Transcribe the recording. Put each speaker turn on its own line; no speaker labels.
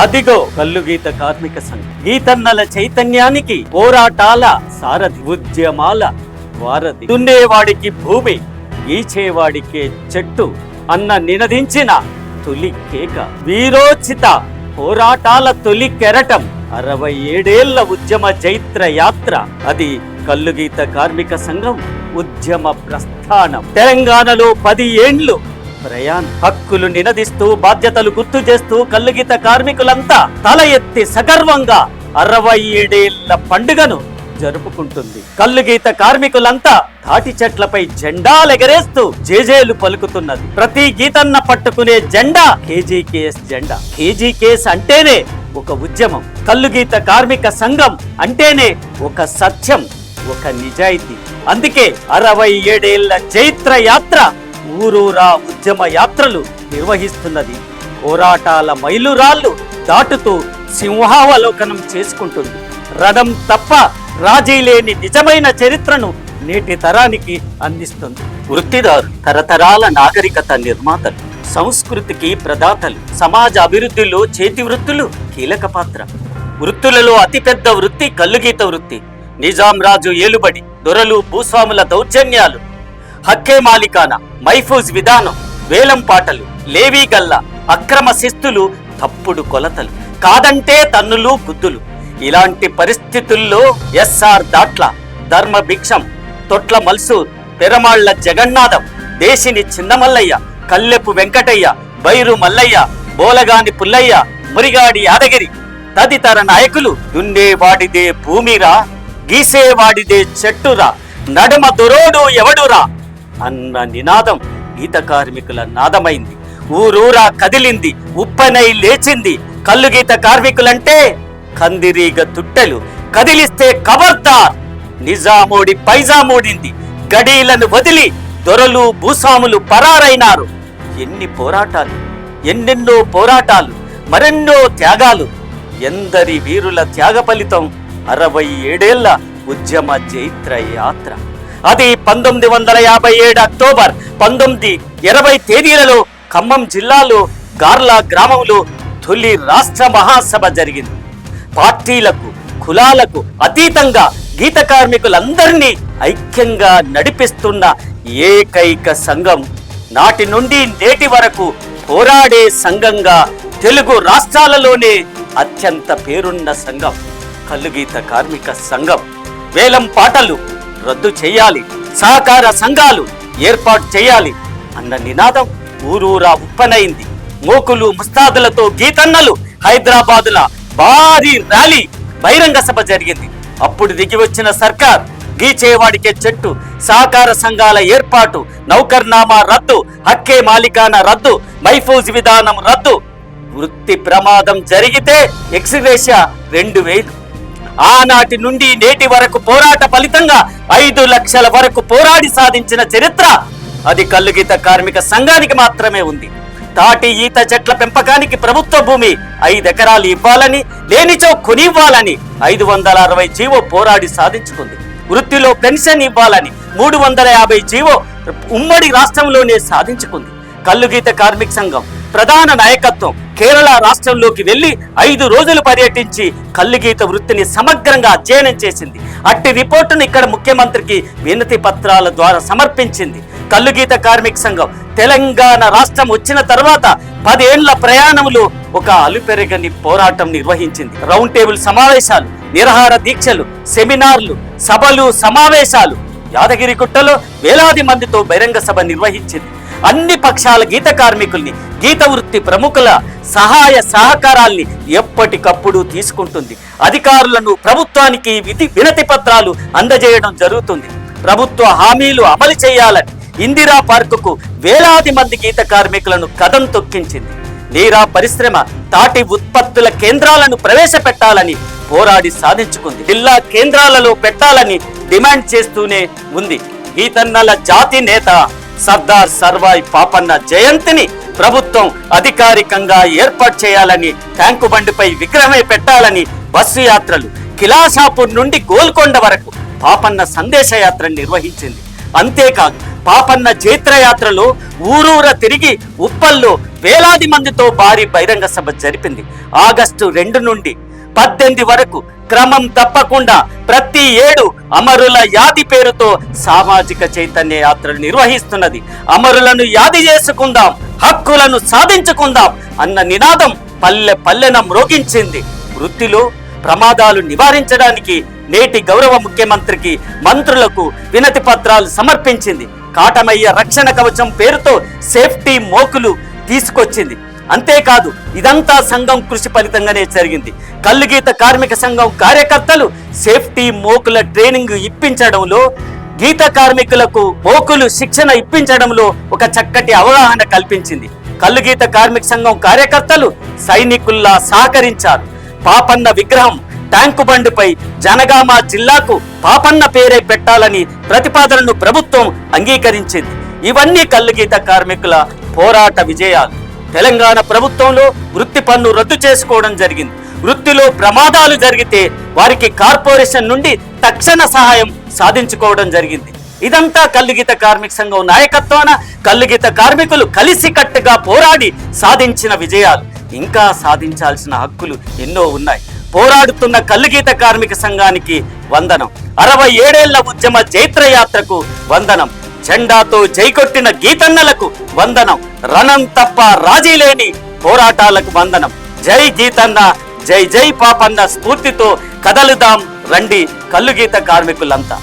అదిగో కల్లు గీత కార్మిక సంఘం. గీతన్నల చైతన్యానికి పోరాటాల సారథి ఉద్యమాల వారధి. దున్నేవాడికి భూమి గీచేవాడికే చెట్టు అన్న నినదించిన తొలి కేక. వీరోచిత పోరాటాల తొలి కెరటం అరవై ఏడేళ్ళ ఉద్యమ చైత్ర యాత్ర అది కల్లుగీత కార్మిక సంఘం ఉద్యమ ప్రస్థానం. తెలంగాణలో పది ఏండ్లు ప్రయాణ్ హక్కులు నినదిస్తూ బాధ్యతలు గుర్తు చేస్తూ కల్లుగీత కార్మికులంతా తల ఎత్తి సగర్వంగా అరవై ఏడేళ్ళ పండుగను జరుపుకుంటుంది. కల్లుగీత కార్మికులంతా తాటి చెట్లపై జెండాలెగరేస్తూ జేజేలు పలుకుతున్నది. ప్రతి గీతన్న పట్టుకునే జెండా కేజీకేఎస్ జెండా. కేజీకేఎస్ అంటేనే ఒక ఉద్యమం. కల్లుగీత కార్మిక సంఘం అంటేనే ఒక సత్యం ఒక నిజాయితీ. అందుకే అరవై ఏడేళ్ళ చైత్ర యాత్ర ఊరూరా ఉద్యమ యాత్రలు నిర్వహిస్తున్నది. పోరాటాల మైలురాళ్ళు దాటుతూ సింహావలోకనం చేసుకుంటుంది. రణం తప్ప రాజీ లేని నిజమైన చరిత్రను నేటి తరానికి అందిస్తుంది. వృత్తిదారు తరతరాల నాగరికత నిర్మాతలు సంస్కృతికి ప్రదాతలు సమాజ అభివృద్ధిలో చేతి వృత్తులు కీలక పాత్ర. వృత్తులలో అతిపెద్ద వృత్తి కల్లుగీత వృత్తి. నిజాం రాజు ఏలుబడి దొరలు భూస్వాముల దౌర్జన్యాలు హక్కే మాలికాన మైఫూజ్ విధానం వేలం పాటలు లేవీ గల్లా అక్రమ శిస్తులు తప్పుడు కొలతలు కాదంటే తన్నులు గుద్దులు ఇలాంటి పరిస్థితుల్లో ఎస్ఆర్ దాట్ల ధర్మ భిక్షం తొట్ల మల్సూర్ పెరమాళ్ళ జగన్నాథం దేశిని చిన్నమల్లయ్య కల్లెపు వెంకటయ్య బైరు మల్లయ్య బోలగాని పుల్లయ్య మురిగాడి యాదగిరి తదితర నాయకులు దున్నేవాడిదే భూమిరా గీసేవాడిదే చెట్టురా నడుమ దురోడు ఎవడురా అన్న నినాదం గీత కార్మికుల నాదమైంది. ఊరూరా కదిలింది ఉప్పనై లేచింది. కల్లు గీత కార్మికులంటే కందిరీగ తుట్టెలు. కదిలిస్తే కబర్దార్ నిజామోడి పైజామోడింది. గడీలను వదిలి దొరలు భూస్వాములు పరారైనారు. ఎన్ని పోరాటాలు ఎన్నెన్నో పోరాటాలు మరెన్నో త్యాగాలు. ఎందరి వీరుల త్యాగ ఫలితం అరవై ఏడేళ్ళ ఉద్యమ జైత్ర యాత్ర అది పంతొమ్మిది వందల యాభై ఏడు అక్టోబర్ పంతొమ్మిది ఇరవై తేదీలలో ఖమ్మం జిల్లాలో గార్లా గ్రామంలో తొలి రాష్ట్ర మహాసభ జరిగింది. పార్టీలకు కులాలకు అతీతంగా గీత కార్మికులందరినీ ఐక్యంగా నడిపిస్తున్న ఏకైక సంఘం నాటి నుండి నేటి వరకు పోరాడే సంఘంగా తెలుగు రాష్ట్రాలలోనే అత్యంత పేరున్న సంఘం కల్లుగీత కార్మిక సంఘం. వేలం పాటలు రద్దు చేయాలి. సహకార సంఘాలు ఏర్పాటు చేయాలి. అన్న నినాదం ఊరూరా ఉప్పనైంది. మోకులు ముస్తాదులతో గీతన్నలు హైదరాబాదుల భారీ ర్యాలీ బహిరంగ సభ జరిగింది. అప్పుడు దిగి వచ్చిన సర్కార్ గీచేవాడికే చెట్టు సహకార సంఘాల ఏర్పాటు నౌకర్నామా రద్దు హక్కే మాలికాన రద్దు మైఫూజ్ విధానం రద్దు. వృత్తి ప్రమాదం జరిగితే ఎక్స్గ్రేషియా రెండు వేలు. ఆనాటి నుండి నేటి వరకు పోరాట ఫలితంగా ఐదు లక్షల వరకు పోరాడి సాధించిన చరిత్ర అది కల్లుగీత కార్మిక సంఘానికి మాత్రమే ఉంది. తాటి ఈత చెట్ల పెంపకానికి ప్రభుత్వ భూమి ఐదు ఎకరాలు ఇవ్వాలని లేనిచో కొనివ్వాలని ఐదు వందల అరవై జీవో పోరాడి సాధించుకుంది. వృత్తిలో పెన్షన్ ఇవ్వాలని మూడు వందల యాభై జీవో ఉమ్మడి రాష్ట్రంలోనే సాధించుకుంది. కల్లుగీత కార్మిక సంఘం ప్రధాన నాయకత్వం కేరళ రాష్ట్రంలోకి వెళ్ళి ఐదు రోజులు పర్యటించి కల్లుగీత వృత్తిని సమగ్రంగా అధ్యయనం చేసింది. అట్టి రిపోర్టును ఇక్కడ ముఖ్యమంత్రికి వినతి పత్రాల ద్వారా సమర్పించింది. కల్లుగీత కార్మిక సంఘం తెలంగాణ రాష్ట్రం వచ్చిన తర్వాత పదేళ్ళ ప్రయాణంలో ఒక అలుపెరగని పోరాటం నిర్వహించింది. రౌండ్ టేబుల్ సమావేశాలు నిరహార దీక్షలు సెమినార్లు సభలు సమావేశాలు యాదగిరిగుట్టలో వేలాది మందితో బహిరంగ సభ నిర్వహించింది. అన్ని పక్షాల గీత కార్మికుల్ని గీత వృత్తి ప్రముఖుల సహాయ సహకారాల్ని ఎప్పటికప్పుడు తీసుకుంటుంది. అధికారులను ప్రభుత్వానికి విధి వినతి పత్రాలు అందజేయడం జరుగుతుంది. ప్రభుత్వ హామీలు అమలు చేయాలని ఇందిరా పార్కుకు వేలాది మంది గీత కార్మికులను కథం తొక్కించింది. నీరా పరిశ్రమ తాటి ఉత్పత్తుల కేంద్రాలను ప్రవేశపెట్టాలని పోరాడి సాధించుకుంది. జిల్లా కేంద్రాలలో పెట్టాలని డిమాండ్ చేస్తూనే ఉంది. గీతన్నల జాతి నేత సర్దార్ సర్వాయి పాపన్న జయంతిని ప్రభుత్వం అధికారికంగా ఏర్పాటు చేయాలని ట్యాంకు బండిపై విగ్రహమే పెట్టాలని బస్సు యాత్రలు కిలాషాపూర్ నుండి గోల్కొండ వరకు పాపన్న సందేశ యాత్ర నిర్వహించింది. అంతేకాదు పాపన్న జైత్రయాత్రలో ఊరూర తిరిగి ఉప్పల్లో వేలాది మందితో భారీ బహిరంగ సభ జరిపింది. ఆగస్టు రెండు నుండి పద్దెనిమిది వరకు క్రమం తప్పకుండా ప్రతి ఏడు అమరుల యాది పేరుతో సామాజిక చైతన్య యాత్రలు నిర్వహిస్తున్నది. అమరులను యాది చేసుకుందాం హక్కులను సాధించుకుందాం అన్న నినాదం పల్లె పల్లెన మ్రోగించింది వృత్తిలో ప్రమాదాలు నివారించడానికి నేటి గౌరవ ముఖ్యమంత్రికి మంత్రులకు వినతి పత్రాలు సమర్పించింది. కాటమయ్య రక్షణ కవచం పేరుతో సేఫ్టీ మోకులు తీసుకొచ్చింది. అంతేకాదు ఇదంతా సంఘం కృషి ఫలితంగానే జరిగింది. కల్లుగీత కార్మిక సంఘం కార్యకర్తలు సేఫ్టీ మోకుల ట్రైనింగ్ ఇప్పించడంలో గీత కార్మికులకు మోకులు శిక్షణ ఇప్పించడంలో ఒక చక్కటి అవగాహన కల్పించింది. కల్లుగీత కార్మిక సంఘం కార్యకర్తలు సైనికుల్లా సహకరించారు. పాపన్న విగ్రహం ట్యాంకు బండిపై జనగామ జిల్లాకు పాపన్న పేరే పెట్టాలని ప్రతిపాదనను ప్రభుత్వం అంగీకరించింది. ఇవన్నీ కల్లుగీత కార్మికుల పోరాట విజయాలు. తెలంగాణ ప్రభుత్వంలో వృత్తి పన్ను రద్దు చేసుకోవడం జరిగింది. వృత్తిలో ప్రమాదాలు జరిగితే వారికి కార్పొరేషన్ నుండి తక్షణ సహాయం సాధించుకోవడం జరిగింది. ఇదంతా కల్లుగిత కార్మిక సంఘం నాయకత్వాన కల్లుగీత కార్మికులు కలిసికట్టుగా పోరాడి సాధించిన విజయాలు. ఇంకా సాధించాల్సిన హక్కులు ఎన్నో ఉన్నాయి. పోరాడుతున్న కల్లుగీత కార్మిక సంఘానికి వందనం. అరవై ఏడేళ్ళ ఉద్యమ చైత్రయాత్రకు వందనం. జెండాతో జైకొట్టిన గీతన్నలకు వందనం. రణం తప్ప రాజీ లేని పోరాటాలకు వందనం. జై గీతన్న జై జై పాపన్న స్ఫూర్తితో కదలుదాం రండి కల్లుగీత కార్మికులంతా.